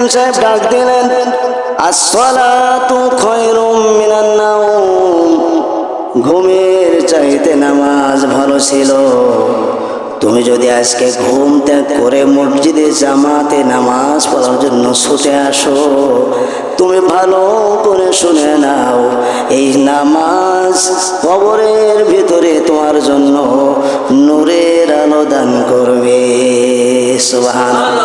President সাহেব ডাক দিলেন ঘুমের চাইতে নামাজ ভালো ছিল। তুমি যদি আজকে ঘুম ত্যাগ করে মসজিদে জামাতে নামাজ পড়ার জন্য ছুটে আসো, তুমি ভালো করে শুনে নাও, এই নামাজ কবরের ভিতরে তোমার জন্য নূরের আলো দান করবে। সুবহানাল্লাহ।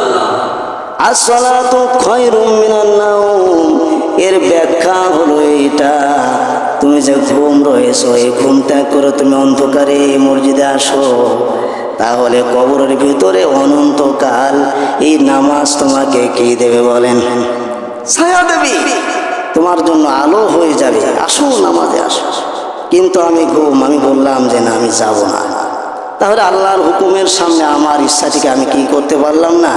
আসসালাতু খায়রুম মিনান নাওম। এর ব্যাখ্যা হলো এইটা। তুমি যে ঘুম রয়েছো, এই ঘুম ত্যাগ করে তুমি অন্ধকারে মসজিদে আসো। তাহলে কবরের ভিতরে অনন্তকাল এই নামাজ তোমাকে কি দেবে বলেন? ছায়া দেবী, তোমার জন্য আলো হয়ে যাবে। আসো নামাজে আসো। কিন্তু আমি ঘুম, আমি বললাম যে না, আমি যাব না। তাহলে আল্লাহর হুকুমের সামনে আমার ইচ্ছাটিকে আমি কি করতে পারলাম না?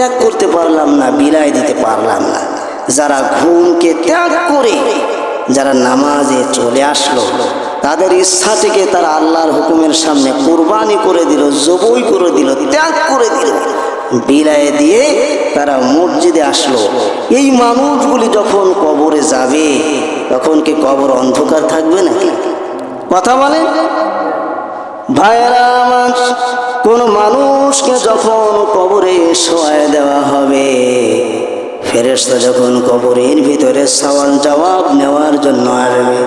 ত্যাগ করতে পারলাম না, বিলাই দিতে পারলাম না। যারা ঘুমকে ত্যাগ করে, যারা নামাজে চলে আসলো, তাদের ইচ্ছাটিকে তারা আল্লাহর হুকুমের সামনে কোরবানি করে দিল, জবই করে দিল, ত্যাগ করে দিল। বিলাই দিয়ে তারা মসজিদে আসলো। এই মানুষগুলি যখন কবরে যাবে, তখন কি কবর অন্ধকার থাকবে না কথা বলেন? ভাইরা আমার কোন মানুষকে যখন কবরে শোয়ায় দেওয়া হবে, ফেরেশতা যখন কবরের ভিতরে সওয়াল জবাব নেওয়ার জন্য আসবে,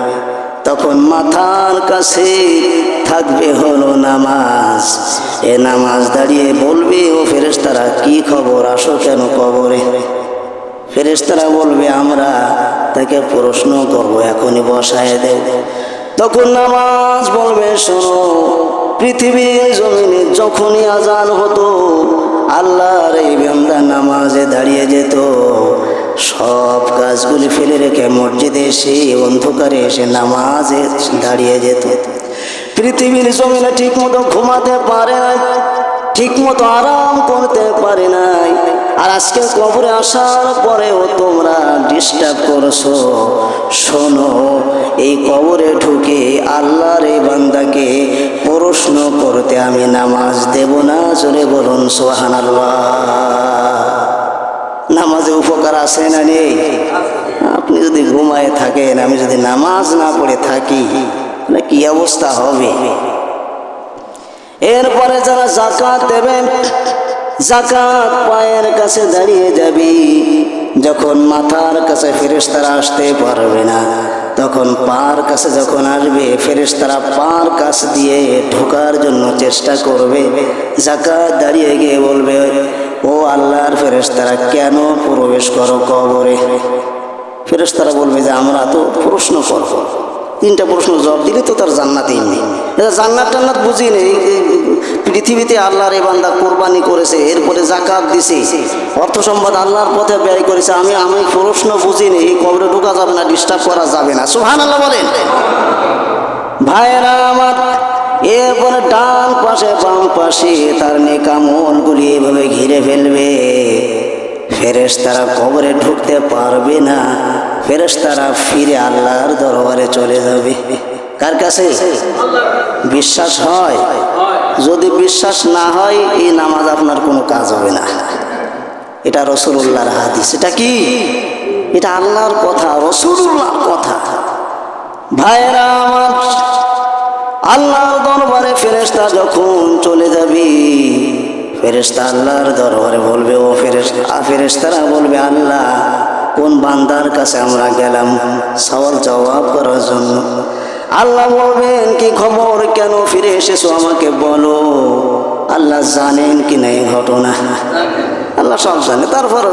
তখন মাথার কাছে থাকবে হলো নামাজ। এ নামাজ দাঁড়িয়ে বলবে, ও ফেরেশতারা, কি খবর? আসো কেন কবরে? ফেরেশতারা বলবে, আমরা তাকে প্রশ্ন করব, এখনই বসায় দেব। তখন নামাজ বলবে, শোনো পৃথিবীর জমিনে যখনই আজান হতো, আল্লাহর এই বেন্দা নামাজে দাঁড়িয়ে যেত। সব কাজগুলি ফেলে রেখে মসজিদে এসে অন্ধকারে এসে নামাজে দাঁড়িয়ে যেত। পৃথিবীর জমিনে ঠিক মতো ঘুমাতে পারে না ঠিক মতো আরাম করতে পারে নাই। আর আজকে কবরে আসার পরেও তোমরা ডিস্টার্ব করছ। শোনো দেব না চলে বলুন সোহান নামাজে উপকার আছে না নেই? আপনি যদি ঘুমায় থাকেন, আমি যদি নামাজ না পড়ে থাকি, তাহলে কি অবস্থা হবে? এরপরে যারা জাকাত দেবেন জাকাত পায়ের কাছে দাঁড়িয়ে যাবি, যখন মাথার কাছে ফেরেশতারা আসতে পারবে না। তখন পার কাছে যখন আসবে, ফেরেশতারা পার কাছ দিয়ে ঢোকার জন্য চেষ্টা করবে। জাকাত দাঁড়িয়ে গিয়ে বলবে, ও আল্লাহর ফেরেশতারা, কেন প্রবেশ করো কবরে? ফেরেশতারা বলবে যে, আমরা তো প্রশ্ন করব। তিনটা প্রশ্ন জবাব দিলে তো তার জান্নাতেই নেই। জান্নাত টান্নাত বুঝি নেই। পৃথিবীতে আল্লাহর বান্দা কোরবানি করেছে, এরপরে জাকাত দিছে। অর্থ সম্পদ আল্লাহর পথে ব্যয় করেছে, আমি আমি প্রশ্ন বুঝিনি এই কবরে ঢোকা যাবে না ডিস্টার্ব করা যাবে না। সুহান আল্লাহ বলেন। ভাইয়েরা আমার, এরপরে ডান পাশে, বাম পাশে তার নেকামলগুলি এভাবে ঘিরে ফেলবে। ফেরেশতারা কবরে ঢুকতে পারবে না, ফেরেশতারা ফিরে আল্লাহর দরবারে চলে যাবে। কার কাছে? বিশ্বাস হয়? যদি বিশ্বাস না হয়, এই নামাজ আপনার কোনো কাজ হবে না। এটা রসুল্লাহর হাদিস। এটা কি? এটা আল্লাহর কথা রসুল্লাহর কথা। ভাইরা আমার, আল্লাহর দরবারে ফেরেশতা যখন চলে যাবি, ফেরেশতা আল্লাহর দরবারে বলবে, ও ফেরেশতা ফেরেশতারা বলবে, আল্লাহ, কোন বান্দার কাছে আমরা গেলাম? সওয়াল জবাব করার জন্য। আল্লাহ বলবেন, কি খবর? কেন ফিরে এসেছ আমাকে বলো। আল্লাহ জানেন কি না এই ঘটনা। আল্লাহ সব জানে। তারপর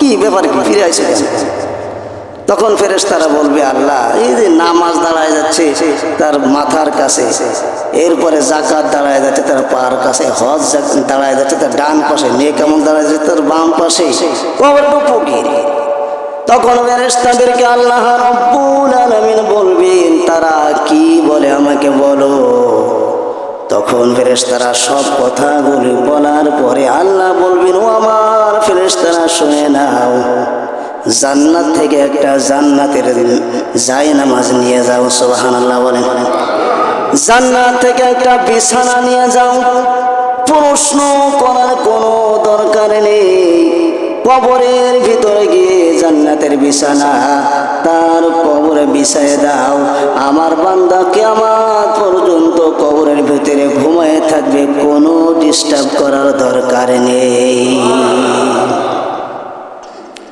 কি ব্যাপার, কি ফিরে আসে তখন ফেরেশতারা বলবে, আল্লাহ, এই যে নামাজ দাঁড়ায় যাচ্ছে তার মাথার কাছে, এরপরে জাকাত দাঁড়ায় যাচ্ছে তার পার কাছে, হজ দাঁড়ায় যাচ্ছে তার ডান পাশে নিয়ে কেমন দাঁড়ায় যাচ্ছে তার বাম পাশে। তখন ফেরেশতাদেরকে আল্লাহ রব্বুল আলামিন বলবেন তারা কি বলে আমাকে বলো? তখন ফেরেশতারা সব কথাগুলি বলার পরে আল্লাহ বলবেন, ও আমার ফেরেশতারা, শুনে নাও। জান্নাত থেকে একটা জান্নাতের যাই নামাজ নিয়ে যাও। সোহান আল্লাহ বলেন। জান্নাত থেকে একটা বিছানা নিয়ে যাও। প্রশ্ন করার কোনো দরকার নেই। কবরের ভিতরে গিয়ে জান্নাতের বিছানা, তার কবরে বিছায় দাও। আমার বান্দা কেমন পর্যন্ত কবরের ভিতরে ঘুমায় থাকবে, কোনো ডিস্টার্ব করার দরকার নেই।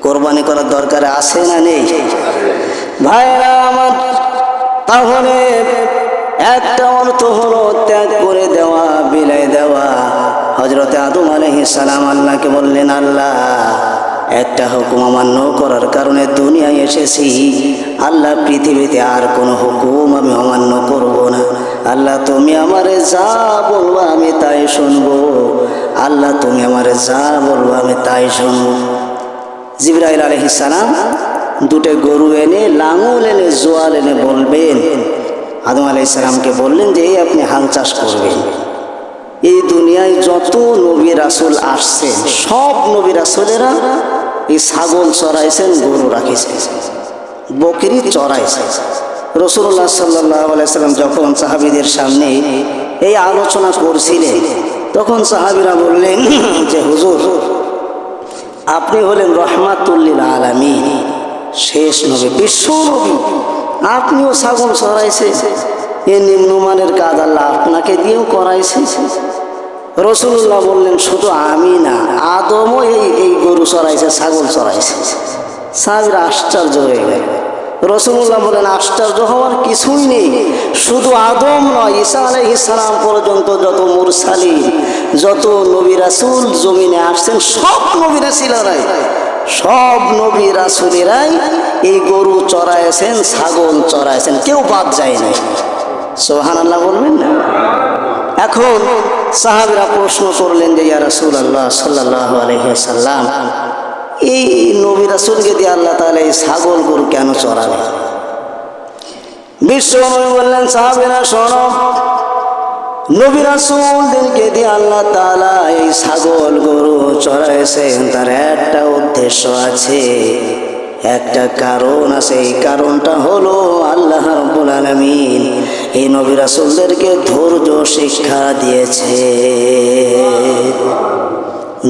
কোরবানি করার দরকার আছে না নেই? ভাইরা আমার, তাহলে একটা অর্থ হলো ত্যাগ করে দেওয়া, বিলাই দেওয়া। হজরতে আদম আলহি সালাম আল্লাহকে বললেন, আল্লাহ একটা হুকুম আমার অমান্য করার কারণে দুনিয়ায় এসেছি। আল্লাহ পৃথিবীতে আর কোনো হুকুম আমি অমান্য করব না। আল্লাহ তুমি আমারে যা বলব আমি তাই শুনব। আল্লাহ তুমি আমারে যা বলব আমি তাই শুনব। জিব্রাইল আলহিসাম দুটো গরু এনে, লাঙল এনে, জোয়াল এনে বলবেন। আদম আলাইসালামকে বললেন যে, এই আপনি হাল চাষ করবেন। এই দুনিয়ায় যত নবী রাসুল আসছেন, সব নবী রাসুলেরা এই ছাগল চড়াইছেন, গরু রাখিছেন বকরি চড়াইছে। রসুল্লাহ সাল্লাহ আলাইসাল্লাম যখন সাহাবিদের সামনে এই আলোচনা করছিলেন, তখন সাহাবিরা বললেন, যে হুজুর, আপনি হলেন রহমাতুল্লিল আলামী শেষ নবী, বিশ্ব নবী, আপনিও ছাগল চড়াইছে এ নিম্নমানের কাজ আল্লাহ আপনাকে দিয়েও করাইছে। রসুল্লাহ বললেন, শুধু আমি না, আদমও এই এই গরু চড়াইছে, ছাগল চড়াইছে। সাহাবির আশ্চর্য হয়ে গেল। রসুল্লাহ বলেন আশ্চর্য হওয়ার কিছুই নেই। শুধু আদম নয়, ঈসা আলাই ইসলাম পর্যন্ত যত মুরসালি যত নবী রাসুল জমিনে আসছেন, সব নবী রাসিলারাই, সব নবী রাসুলেরাই এই গরু চড়াইছেন, ছাগল চড়াইছেন। কেউ বাদ যায় না সোহান আল্লাহ বলবেন না? এখন সাহাবিরা প্রশ্ন করলেন যে, ইয়া রাসুল আল্লাহ সাল্লাহ আলহিসাল্লাম এই নবী রাসুলকে দিয়ে আল্লাহ তাহলে এই ছাগল গরু কেন চড়াবে বিশ্ব নবী বললেন, সাহাবিরা, শোন, নবী রাসুলদেরকে দিয়ে আল্লাহ তালা এই ছাগল গরু চড়াইছেন। তার একটা উদ্দেশ্য আছে, একটা কারণ আছে। এই কারণটা হলো আল্লাহ নবী রাসুলদেরকে ধৈর্য, শিক্ষা দিয়েছে।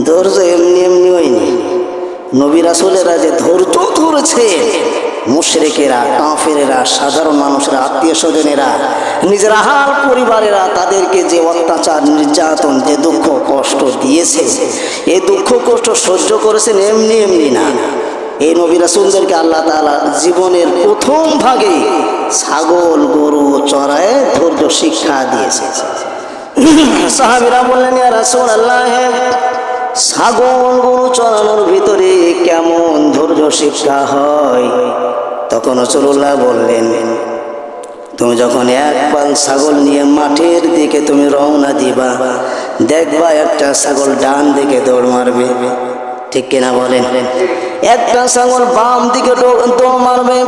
ধৈর্য এমনি এমনি হয়নি। নবী রাসুলেরা যে ধৈর্য ধরেছে, মুশরেকেরা, কাফেরেরা, সাধারণ মানুষেরা আত্মীয় স্বজনেরা নিজের আহার পরিবারেরা, তাদেরকে যে অত্যাচার, নির্যাতন, যে দুঃখ, কষ্ট দিয়েছে এই দুঃখ, কষ্ট সহ্য করেছেন এমনি এমনি না। এই নবী রাসুলদেরকে আল্লাহ তালা জীবনের প্রথম ভাগে ছাগল, গরু চড়ায় ধৈর্য, শিক্ষা দিয়েছে। সাহাবিরা বললেন রাসূল আল্লাহ ছাগল, গরু, চড়ানোর ভিতরে কেমন ধৈর্য, শিক্ষা হয়? তখন রসুল্লাহ বললেন, তুমি যখন এক পাল ছাগল নিয়ে মাঠের দিকে তুমি রওনা দিবা, দেখবা একটা ছাগল ডান দিকে দৌড় মারবে। ঠিক কিনা বলেন? একটা ছাগল বাম দিকে দৌড় মারবে,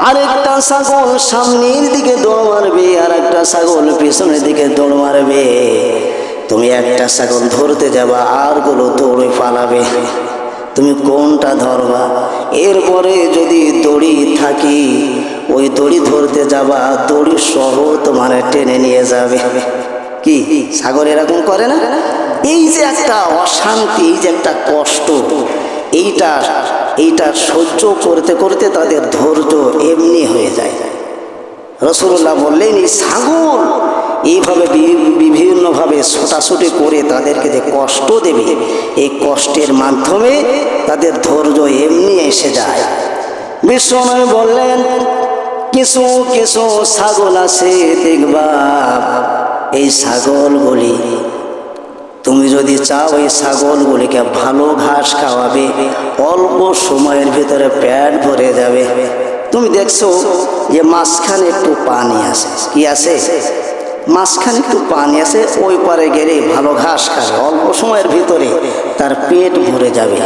আরেকটা ছাগল সামনের দিকে দৌড় মারবে আর একটা ছাগল পিছনের দিকে দৌড় মারবে। তুমি একটা ছাগল ধরতে যাবা, আরগুলো দৌড়ে পালাবে। তুমি কোনটা ধরবা? এরপরে যদি দড়ি থাকি, ওই দড়ি ধরতে যাবা, দড়ি সহ তোমার টেনে নিয়ে যাবে। কি? সাগর এরকম করে না? এই যে একটা অশান্তি, এই যে একটা কষ্ট, এইটা এইটা সহ্য করতে করতে তাদের ধৈর্য এমনি হয়ে যায়। রসুল্লাহ বললেন, এই ছাগল এইভাবে বিভিন্নভাবে ছোটাছুটি করে তাদেরকে যে কষ্ট দেবে, এই কষ্টের মাধ্যমে তাদের ধৈর্য এমনি এসে যায়। বিশ্বনবী বললেন, কিছু কিছু ছাগল আছে, দেখবা, এই ছাগলগুলি তুমি যদি চাও এই ছাগলগুলিকে ভালো ঘাস খাওয়াবে, অল্প সময়ের ভিতরে প্যাট ভরে যাবে। তুমি দেখছ যে মাঝখানে একটু পানি আছে। কি আছে? মাঝখানে একটু পানি আছে, ওই পারে গেলে ভালো ঘাস খাবে। অল্প সময়ের ভিতরে তার পেট ভরে যাবে।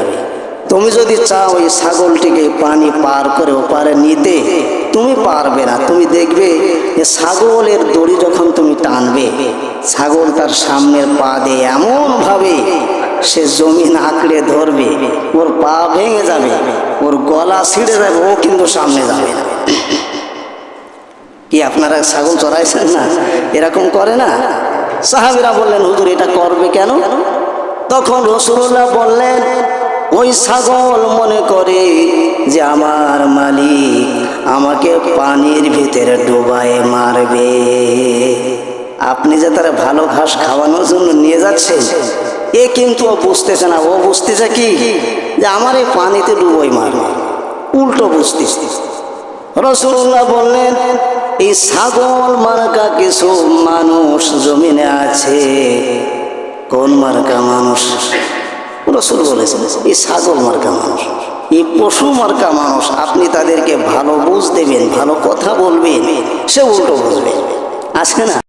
তুমি যদি চাও এই ছাগলটিকে পানি পার করে ওপারে নিতে, তুমি পারবে না। তুমি দেখবে যে ছাগলের দড়ি যখন তুমি টানবে, ছাগল তার সামনের পা দিয়ে এমনভাবে সে জমিন আঁকড়ে ধরবে, ওর পা ভেঙে যাবে, ওর গলা ছিঁড়ে যাবে, ও কিন্তু সামনে যাবে না। কি আপনারা ছাগল চড়াইছেন না? এরকম করে না? সাহাবিরা বললেন, হুজুর, এটা করবে কেন? তখন রসুল্লাহ বললেন ওই ছাগল মনে করে যে আমার মালিক আমাকে পানির ভিতরে ডুবায় মারবে। আপনি যে তারা ভালো ঘাস খাওয়ানোর জন্য নিয়ে যাচ্ছে এ কিন্তু ও বুঝতেছে না। ও বুঝতেছে কি? যে আমার এই পানিতে ডুবোই মারবে উল্টো বুঝতেছে। রসুল্লাহ বললেন, এই ছাগল মার্কা কিছু মানুষ জমিনে আছে। কোন মার্কা মানুষ? রসুল বলেছেন, এই ছাগল মার্কা মানুষ, এই পশু মার্কা মানুষ, আপনি তাদেরকে ভালো বুঝ দেবেন, ভালো কথা বলবেন, সে উল্টো বুঝবে। আছে না